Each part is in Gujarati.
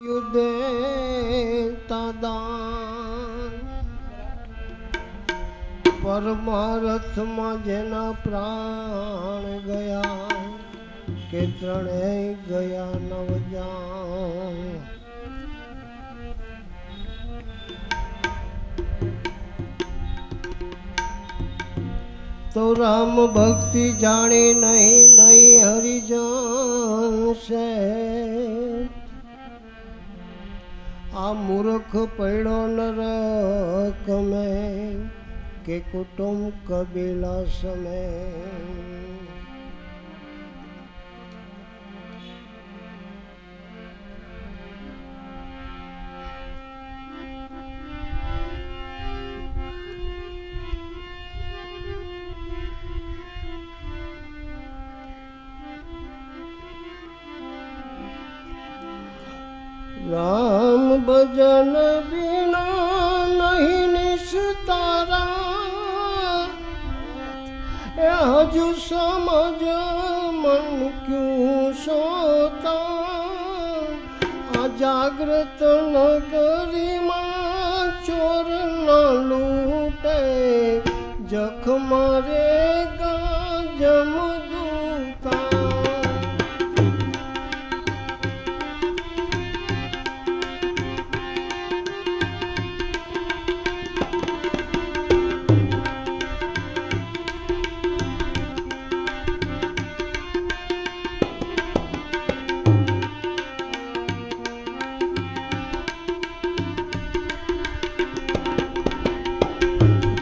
યુદ્ધે તાદાન. પરમારથમાં જેના પ્રાણ ગયા, કે ત્રણેય ગયા નવજાન. તો રામ ભક્તિ જાણી નહીં નહીં હરિજન છે. આ મૂર્ખ પૈડો નર કમે કે કુટુંબ કબીલા સમે. રામ ભજન વિના નહીં નિસ્તારા. એ હજુ સમજ મન ક્યું સોતા. આ જાગ્રત નગરીમાં ચોર ન લૂટે. જખ મારે જમ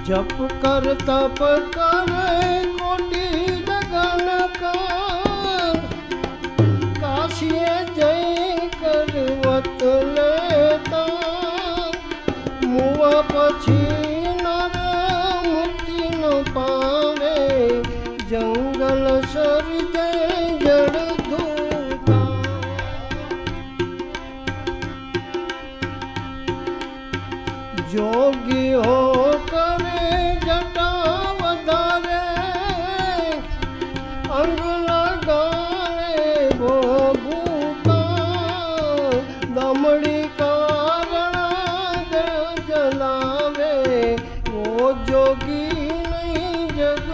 ਜਪ ਕਰ ਤਪ ਕਰ ਕੋਟੀ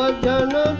રામ